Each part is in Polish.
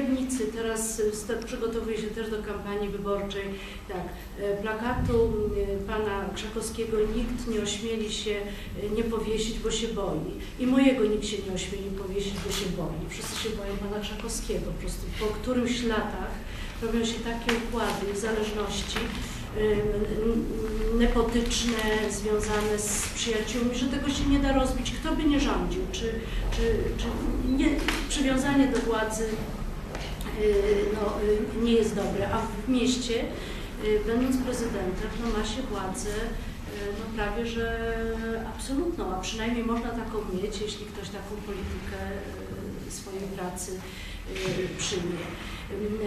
Legnicy teraz sta- przygotowuje się też do kampanii wyborczej. Tak, e, plakatu y, pana Krzakowskiego nikt nie ośmieli się nie powiesić, bo się boi. I mojego nikt się nie ośmieli powiesić, bo się boi. Wszyscy się boją pana Krzakowskiego. Po prostu po którymś latach robią się takie układy zależności nepotyczne, związane z przyjaciółmi, że tego się nie da rozbić. Kto by nie rządził? Czy, czy, czy nie, przywiązanie do władzy no, y, nie jest dobre, a w mieście, y, będąc prezydentem, no, ma się władzę y, no, prawie że absolutną, a przynajmniej można taką mieć, jeśli ktoś taką politykę y, swojej pracy y, przyjmie.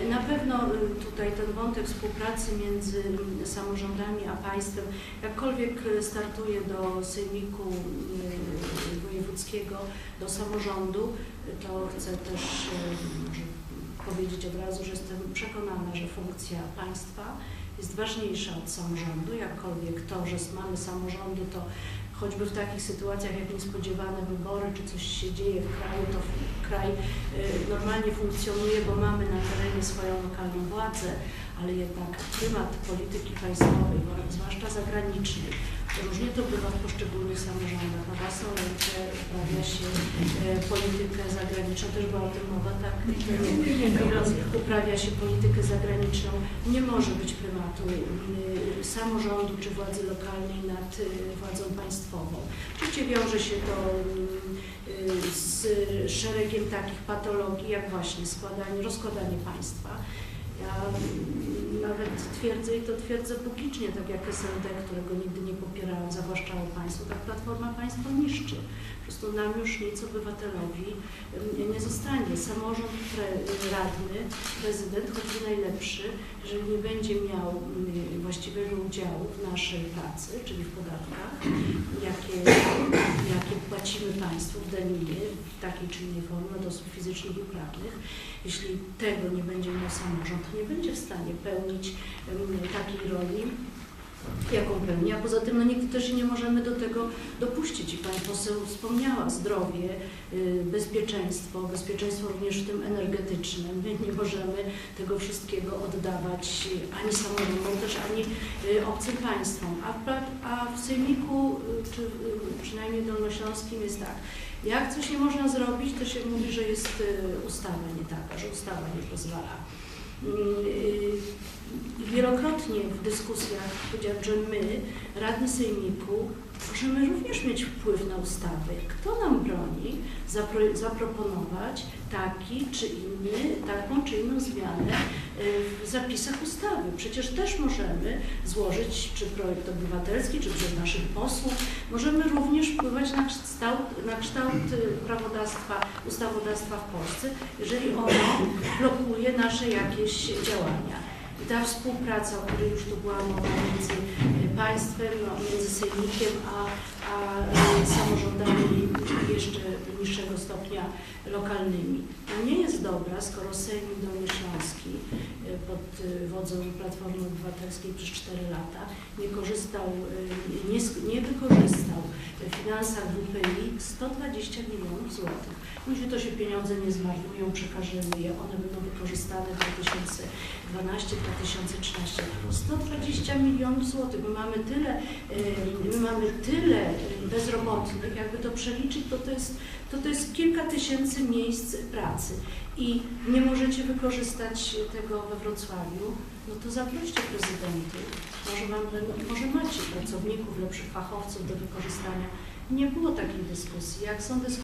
Y, Na pewno y, tutaj ten wątek współpracy między y, samorządami a państwem, jakkolwiek y, startuje do Sejmiku y, Wojewódzkiego, do samorządu, y, to chcę też y, może powiedzieć od razu, że jestem przekonana, że funkcja państwa jest ważniejsza od samorządu, jakkolwiek to, że mamy samorządy, to choćby w takich sytuacjach jak niespodziewane wybory, czy coś się dzieje w kraju, to kraj y, normalnie funkcjonuje, bo mamy na terenie swoją lokalną władzę, ale jednak prymat polityki państwowej, zwłaszcza zagranicznej, różnie to bywa w poszczególnych samorządach. Na własną rękę uprawia się e, politykę zagraniczną, też była o tym mowa, tak? Uprawia się politykę zagraniczną. Nie może być prymatu y, samorządu czy władzy lokalnej nad y, władzą państwową. Oczywiście wiąże się to y, z szeregiem takich patologii, jak właśnie składanie, rozkładanie państwa. Ja nawet twierdzę i to twierdzę publicznie, tak jak SLD, którego nigdy nie popierałam, zawłaszczało państwo, tak Platforma państwo niszczy. Po prostu nam już nic obywatelowi nie zostanie. Samorząd, pre, radny, prezydent, choćby najlepszy, jeżeli nie będzie miał mm, właściwego udziału w naszej pracy, czyli w podatkach, jakie, jakie płacimy państwu w daninie w takiej czy innej formie od osób fizycznych i prawnych, jeśli tego nie będzie miał samorząd, nie będzie w stanie pełnić takiej roli, jaką pełni. A poza tym no, nigdy też nie możemy do tego dopuścić. I Pani poseł wspomniała zdrowie, y, bezpieczeństwo, bezpieczeństwo również w tym energetycznym. My nie możemy tego wszystkiego oddawać ani samorządom, też ani y, obcym państwom. A, a w Sejmiku, y, czy przynajmniej dolnośląskim jest tak, jak coś nie można zrobić, to się mówi, że jest ustawa nie taka, że ustawa nie pozwala. Y, Wielokrotnie w dyskusjach powiedziałam, że my, radni Sejmiku, możemy również mieć wpływ na ustawy. Kto nam broni zapro, zaproponować taki czy inny, taką czy inną zmianę y, w zapisach ustawy? Przecież też możemy złożyć czy projekt obywatelski, czy przez naszych posłów. Możemy również wpływać na kształt, na kształt y, prawodawstwa, ustawodawstwa w Polsce, jeżeli ono blokuje nasze jakieś działania. I ta współpraca, o której już tu była mowa między y, państwem, między sejmikiem a, a y, samorządami jeszcze niższego stopnia lokalnymi, nie jest dobra, skoro Sejmik Dolnośląski y, pod y, wodzą Platformy Obywatelskiej przez 4 lata nie korzystał, y, nie, nie wykorzystał w finansach WPI 120 milionów złotych. Jeśli to się pieniądze nie zmarnują, przekażemy je, one będą wykorzystane w 2012-2013. 120 milionów złotych. My mamy tyle, my mamy tyle bezrobotnych, jakby to przeliczyć, to to jest, to to jest kilka tysięcy miejsc pracy i nie możecie wykorzystać tego we Wrocławiu, no to zaproście prezydentów. Może, wam, może macie pracowników, lepszych fachowców do wykorzystania. Nie było takiej dyskusji. Jak są dyskusje,